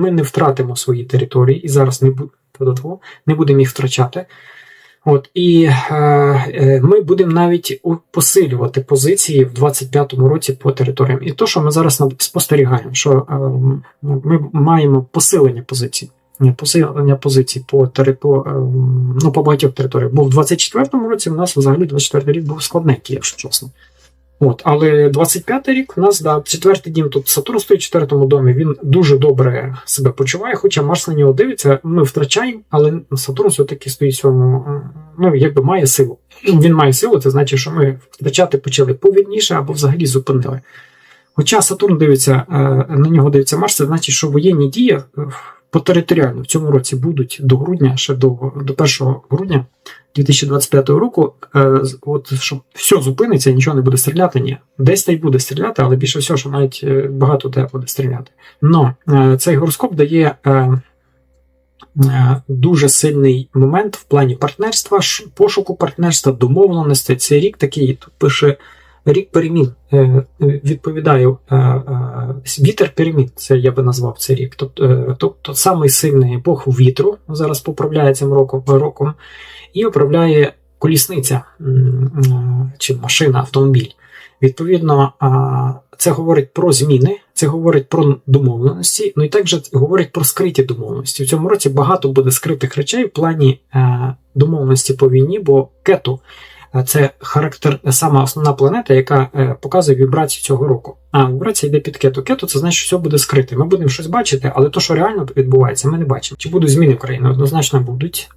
Ми не втратимо свої території і зараз не, додатково, не будемо їх втрачати. От, і е, е, ми будемо навіть посилювати позиції в 25-му році по територіям. І то, що ми зараз спостерігаємо, що е, ми маємо посилення позицій. Посилення позицій по, тери- по, е, ну, по багатьох територіях. Бо в 24-му році у нас взагалі 24 рік був складненький, якщо чесно. От, але 25-й рік у нас, да, четвертий дім, тут Сатурн стоїть в четвертому домі, він дуже добре себе почуває, хоча Марс на нього дивиться, ми втрачаємо, але Сатурн все-таки стоїть в ну, якби має силу. Він має силу, це значить, що ми втрачати почали повільніше або взагалі зупинили. Хоча Сатурн дивиться, е, на нього дивиться Марс, це значить, що воєнні дії е, по територіально в цьому році будуть до грудня, ще до, до 1 грудня 2025 року, е, от щоб все зупиниться, нічого не буде стріляти, ні. Десь та й буде стріляти, але більше всього, що навіть е, багато де буде стріляти. Но е, цей гороскоп дає дуже сильний момент в плані партнерства, пошуку партнерства, домовленості. Цей рік такий тут пише. Рік перемін Е, відповідає е, е, вітер перемін. Це я би назвав цей рік. Тобто, тобто самий сильний Бог вітру зараз поправляє цим роком, роком і управляє колісниця чи машина, автомобіль. Відповідно, це говорить про зміни, це говорить про домовленості, ну і також говорить про скриті домовленості. В цьому році багато буде скритих речей в плані домовленості по війні, бо кету це характер, сама основна планета, яка е, показує вібрацію цього року. А вібрація йде під кету. Кету це значить, що все буде скрите. Ми будемо щось бачити, але то, що реально відбувається, ми не бачимо. Чи будуть зміни в країні? Однозначно будуть.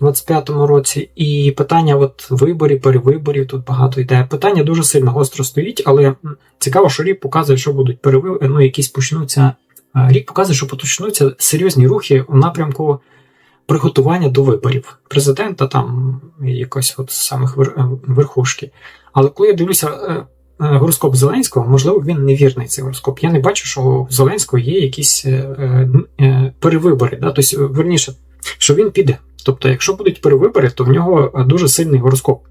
У 25-му році, і питання от виборів, перевиборів тут багато йде. Питання дуже сильно гостро стоїть, але цікаво, що рік показує, що будуть перевибори, ну якісь почнуться. е, Рік показує, що почнуться серйозні рухи у напрямку приготування до виборів президента, там якось от самих е, верхушки. Але коли я дивлюся е, е, гороскоп Зеленського, можливо, він невірний цей гороскоп. Я не бачу, що у Зеленського є якісь перевибори. Да? Тобто, верніше, що він піде. Тобто, якщо будуть перевибори, то в нього дуже сильний гороскоп.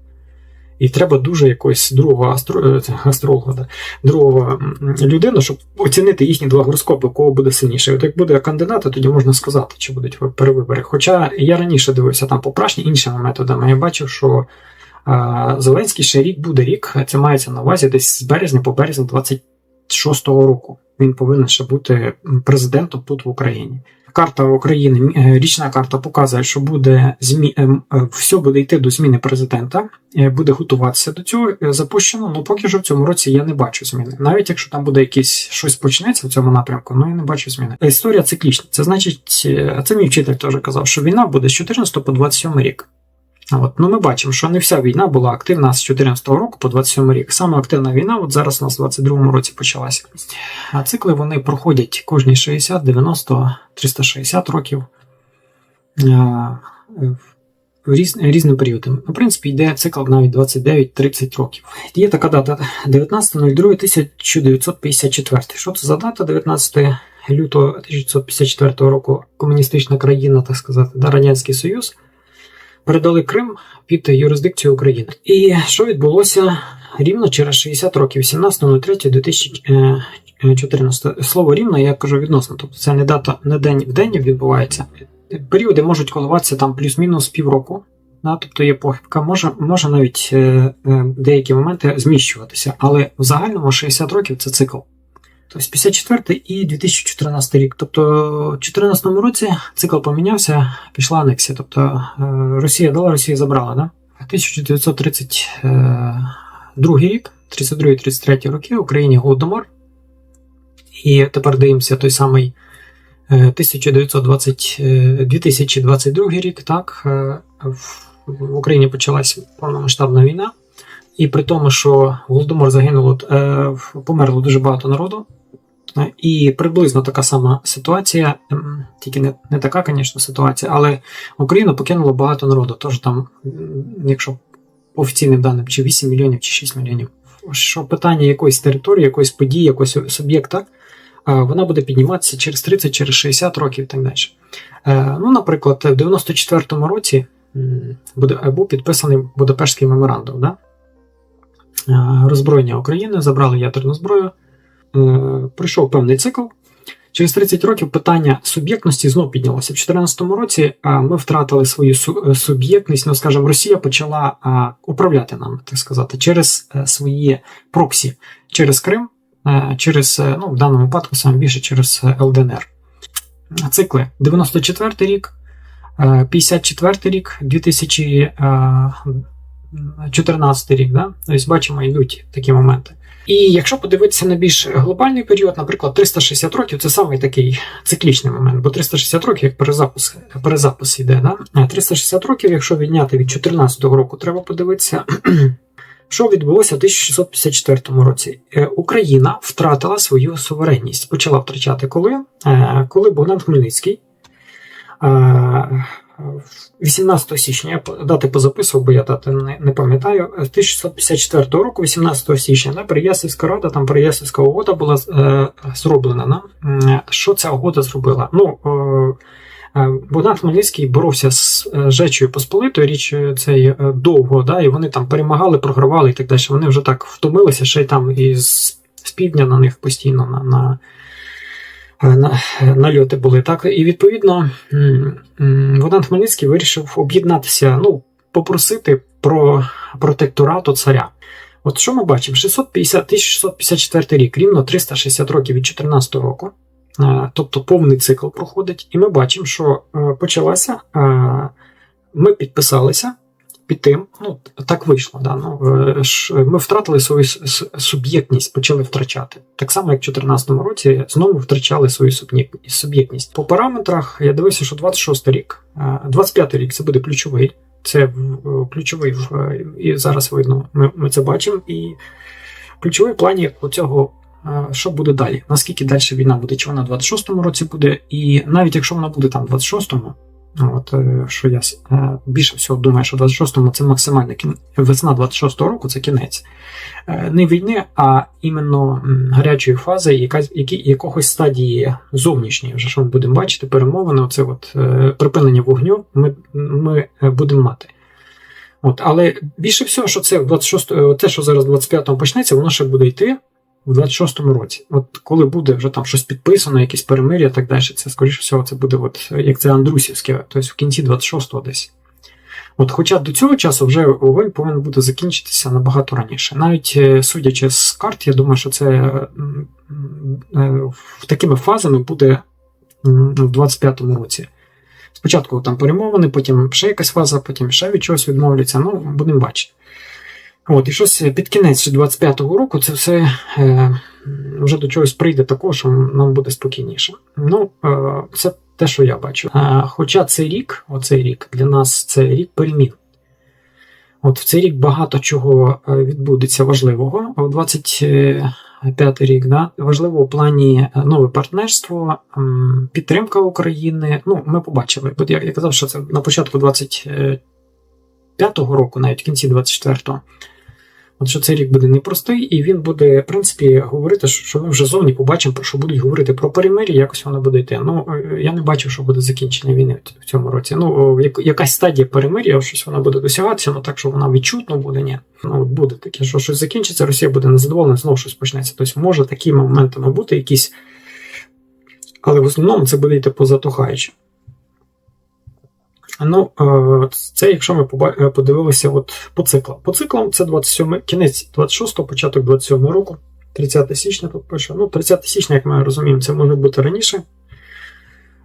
І треба дуже якогось другого астро... е, астролога, другого людину, щоб оцінити їхні два гороскопи, кого буде сильніше. От як буде кандидат, тоді можна сказати, чи будуть перевибори. Хоча я раніше дивився там попрашні іншими методами, я бачив, що а, Зеленський ще рік буде рік, це мається на увазі десь з березня по березень 26-го року. Він повинен ще бути президентом тут в Україні. Карта України, е, річна карта показує, що буде змі... е, м, е, все буде йти до зміни президента, е, буде готуватися до цього запущено. Ну поки що в цьому році я не бачу зміни. Навіть якщо там буде якийсь щось почнеться в цьому напрямку, ну я не бачу зміни. Історія циклічна. Це значить, це мій вчитель теж казав, що війна буде з 14 по 27 рік. От, ну ми бачимо, що не вся війна була активна з 14 року по 27 рік. Саме активна війна, от зараз у нас в 22 році почалася. А цикли вони проходять кожні 60, 90, 360 років різ, різним періодом. В принципі, йде цикл навіть 29-30 років. Є така дата 19.02.1954. Що це за дата? 19 лютого 1954 року комуністична країна, так сказати, да, Радянський Союз передали Крим під юрисдикцію України. І що відбулося рівно через 60 років, 17.03.2014. Слово рівно, я кажу відносно, тобто це не дата не день в день відбувається. Періоди можуть коливатися там плюс-мінус півроку. Да, тобто є похибка, може, може навіть е, е, деякі моменти зміщуватися, але в загальному 60 років це цикл. Тобто 54 і 2014 рік. Тобто, в 2014 році цикл помінявся, пішла анексія. Тобто е, Росія дала, Росія забрала. Да? 1932 рік, 32-33 роки, Україні Голодомор. І тепер дивимося той самий е, 1920, е, 2022 рік. Так, е, в- Україні почалась повномасштабна війна. І при тому, що Голодомор загинуло, е, померло дуже багато народу. І приблизно така сама ситуація, ем, тільки не, не така, звісно, ситуація, але Україну покинуло багато народу. Тож там, якщо офіційним даним, чи 8 мільйонів, чи 6 мільйонів. Що питання якоїсь території, якоїсь події, якогось суб'єкта, е, вона буде підніматися через 30, через 60 років і так далі. Е, Ну, наприклад, в 94-му році був підписаний Будапештський меморандум. Да? Е, Роззброєння України, забрали ядерну зброю. Е, Прийшов певний цикл. Через 30 років питання суб'єктності знов піднялося. В 2014 році ми втратили свою суб'єктність, ну скажімо, Росія почала управляти нами, так сказати, через е, свої проксі, через Крим, е, через, е, ну, в даному випадку саме більше через ЛДНР. Цикли 94 рік, 54 рік, 2014 рік. Да? Тобто бачимо, йдуть такі моменти. І якщо подивитися на більш глобальний період, наприклад, 360 років це самий такий циклічний момент, бо 360 років як перезапуск, перезапис йде. Да? 360 років, якщо відняти від 2014 року, треба подивитися, що відбулося в 1654 році. Е, Україна втратила свою суверенність. Почала втрачати коли? Е, коли Богдан Хмельницький. Е, 18 січня я дати позаписував, бо я дати не, не пам'ятаю. 1654 року, 18 січня, да, Переяславська рада, там Переяславська угода була е, зроблена. Да? Що ця угода зробила? Ну, е, е Богдан Хмельницький боровся з е, Жечою Посполитою, річ е, цей довго, да, і вони там перемагали, програвали і так далі. Вони вже так втомилися, ще й там із з півдня на них постійно на. на нальоти були. Так? І відповідно Богдан Хмельницький вирішив об'єднатися, ну, попросити про протекторату царя. От що ми бачимо? 650, 1654 рік, рівно 360 років від 14 року, тобто повний цикл проходить, і ми бачимо, що е, почалася, е, ми підписалися під тим, ну так вийшло. Да, ну, е, Ми втратили свою суб'єктність, почали втрачати. Так само, як в 2014 році знову втрачали свою суб'єктність. По параметрах я дивився, що 26 рік, 25 рік це буде ключовий. Це ключовий і зараз видно, ми ми це бачимо. І ключовий в плані цього, що буде далі. Наскільки далі війна буде, чи вона в 26-му році буде, і навіть якщо вона буде там в 26-му, От, е, що я е, більше всього думаю, що 26-му це максимальна кін... весна 26-го року це кінець е, не війни, а іменно гарячої фази, яка, які, якогось стадії зовнішньої, вже що ми будемо бачити, перемовини, оце от припинення вогню ми ми будемо мати. От, Але більше всього, що це 26, те, що зараз 25-му почнеться, воно ще буде йти в 26-му році. От коли буде вже там щось підписано, якісь перемир'я і так далі, це, скоріше всього, це буде, от, як це Андрусівське, тобто в кінці 26-го десь. От, Хоча до цього часу вже вогонь повинен буде закінчитися набагато раніше. Навіть е, судячи з карт, я думаю, що це е, такими фазами буде в 25-му році. Спочатку там перемовини, потім ще якась фаза, потім ще від чогось відмовляться. Ну, будемо бачити. От, І щось під кінець 25-го року це все е, вже до чогось прийде такого, що нам буде спокійніше. Ну, е, це те, що я бачу. Е, хоча цей рік, оцей рік для нас це рік перемін. От В цей рік багато чого е, відбудеться важливого. У 25 й рік да, важливо у плані е, нове партнерство, підтримка України. Ну, Ми побачили. Бо я, я казав, що це на початку 25-го року, навіть в кінці 24-го. Що цей рік буде непростий, і він буде, в принципі, говорити, що ми вже зовні побачимо, про що будуть говорити про перемир'я, якось воно буде йти. Ну, е, я не бачу, що буде закінчення війни в цьому році. Ну, якась стадія перемир'я, щось вона буде досягатися, ну так, що вона відчутно буде, ні. Ну, буде таке, що щось закінчиться, Росія буде незадоволена, знову щось почнеться. Тобто, може такими моментами бути якісь. Але в основному це буде йти позатухаючи. Ну, е, це якщо ми е, подивилися от по циклам. По циклам це 27 кінець 26-го, початок 27 року, 30 січня тут пише. Ну, 30 січня, як ми розуміємо, це може бути раніше.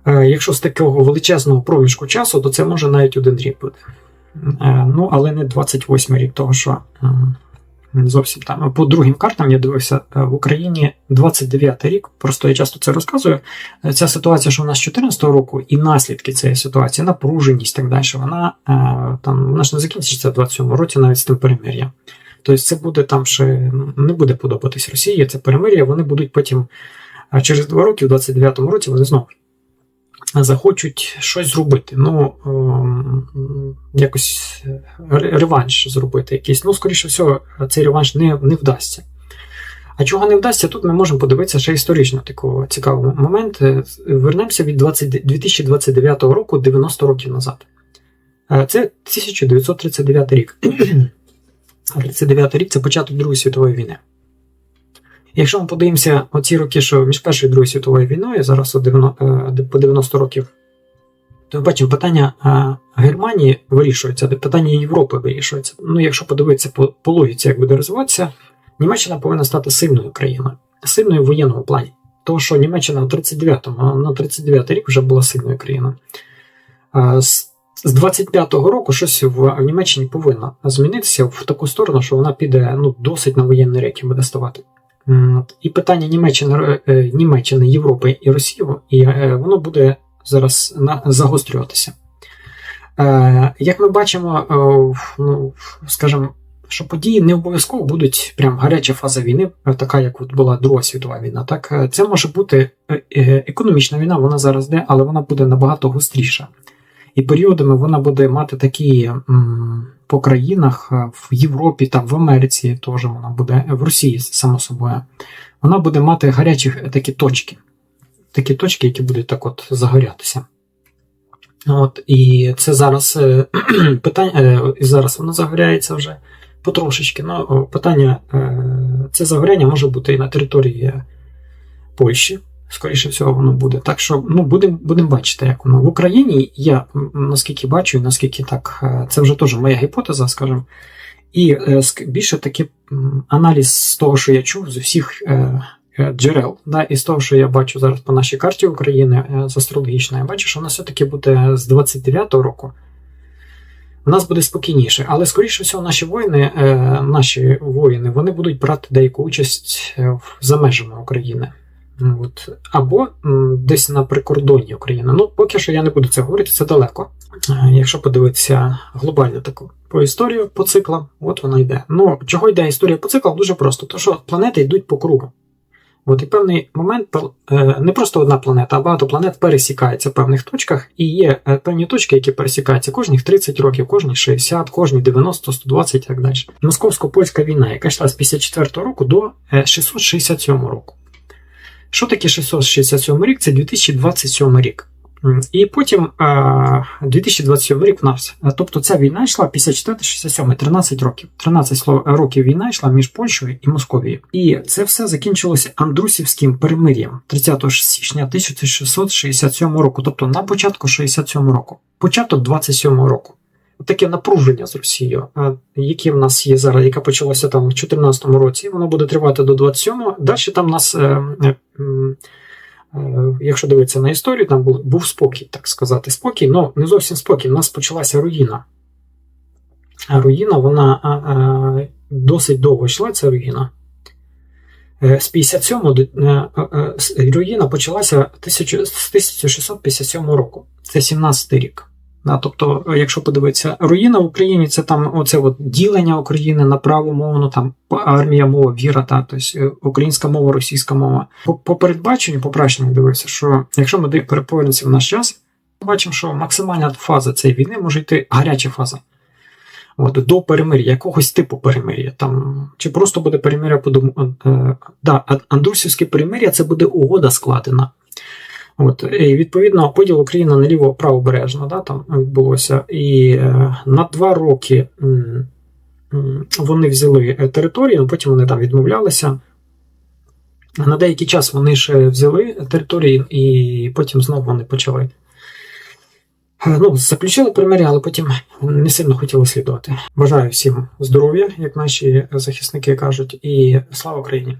Е, якщо з такого величезного проміжку часу, то це може навіть один рік бути. Ну, але не 28 рік, того що Зовсім там. По другим картам я дивився е, в Україні 29 рік. Просто я часто це розказую. Е, ця ситуація, що в нас з 2014 року, і наслідки цієї ситуації, напруженість так далі, вона е, там вона ж не закінчиться в 27 році навіть з тим перемир'ям. Тобто це буде там ще не буде подобатись Росії. Це перемир'я, вони будуть потім через два роки, в 29-му році, вони знову захочуть щось зробити. Ну, ем, якось реванш зробити якийсь. Ну, скоріше всього, цей реванш не, не вдасться. А чого не вдасться, тут ми можемо подивитися ще історично такого цікавого момент. Вернемося від 20, 2029 року 90 років назад. Е, це 1939 рік. 39 рік це початок Другої світової війни. Якщо ми подивимося оці роки, що між Першою і Другою світовою війною, зараз от 90, е, по 90 років, то ми бачимо, питання е, Германії вирішується, питання Європи вирішується. Ну, якщо подивитися по, по логіці, як буде розвиватися, Німеччина повинна стати сильною країною, сильною в воєнному плані. Тому що Німеччина в 39-му, на 39-й рік вже була сильною країною. Е, з з 25-го року щось в, Німеччині повинно змінитися в таку сторону, що вона піде ну, досить на воєнний рік буде ставати. І питання Німеччини, е, Німеччини, Європи і Росії, і е, воно буде зараз загострюватися. Е, як ми бачимо, ну, скажімо, що події не обов'язково будуть прям гаряча фаза війни, така як от була Друга світова війна. Так, Це може бути економічна війна, вона зараз йде, але вона буде набагато гостріша. І періодами вона буде мати такі по країнах в Європі, там в Америці теж вона буде, в Росії, само собою, вона буде мати гарячі такі точки. Такі точки, які будуть так от загорятися. От, І це зараз е, питання, е, і зараз воно загоряється вже потрошечки. Ну, питання, е, це загоряння може бути і на території Польщі, скоріше всього, воно буде. Так що ну, будемо будем бачити, як воно. В Україні я наскільки бачу, і наскільки так, е, це вже теж моя гіпотеза, скажімо. І е, більше такий аналіз з того, що я чув з усіх е, джерел, да, і з того, що я бачу зараз по нашій карті України з астрологічної, я бачу, що воно все-таки буде з 29-го року. У нас буде спокійніше, але скоріше всього, наші воїни, наші воїни, вони будуть брати деяку участь за межами України. От. Або десь на прикордонні України. Ну, поки що я не буду це говорити, це далеко. Е, якщо подивитися глобально таку по історію по циклам, от вона йде. Ну, чого йде історія по циклам? Дуже просто, тому що планети йдуть по кругу. От і певний момент е, не просто одна планета, а багато планет пересікається в певних точках, і є е, певні точки, які пересікаються кожні 30 років, кожні 60, кожні 90, 120 і так далі. Московсько-польська війна, яка йшла з 54 року до 667 року. Що таке 667 рік? Це 2027 рік. І потім 2027 рік в нас. Тобто ця війна йшла 54-67, 13 років. 13 років війна йшла між Польщею і Московією. І це все закінчилося Андрусівським перемир'ям 30 січня 1667 року, тобто на початку 67 року, початок 27 року таке напруження з Росією, яке в нас є зараз, яке почалося там в 2014 році, воно буде тривати до 27-го. Далі там нас, е, е, е, якщо дивитися на історію, там був, був спокій, так сказати, спокій, але не зовсім спокій. У нас почалася руїна. Руїна, вона досить довго йшла, ця руїна. З 57 го руїна почалася з 1657 року. Це 17 рік. Тобто, якщо подивитися, руїна в Україні це там оце от ділення України на праву мову, там армія мова, віра, та, тобто е, українська мова, російська мова. По, передбаченню, по прачному дивився, що якщо ми переповернемося в наш час, ми бачимо, що максимальна фаза цієї війни може йти гаряча фаза. От, До перемир'я, якогось типу перемир'я. Там, Чи просто буде перемир'я по дому. Е, да, Андрусівське перемир'я це буде угода складена. От, і Відповідно, поділ України на ліво правобережно да, там відбулося. І е, на два роки м, м, вони взяли е, територію, потім вони там відмовлялися. На деякий час вони ще взяли території, і потім знову вони почали. Е, ну, Заключили примиря, але потім не сильно хотіли слідувати. Бажаю всім здоров'я, як наші захисники кажуть, і слава Україні!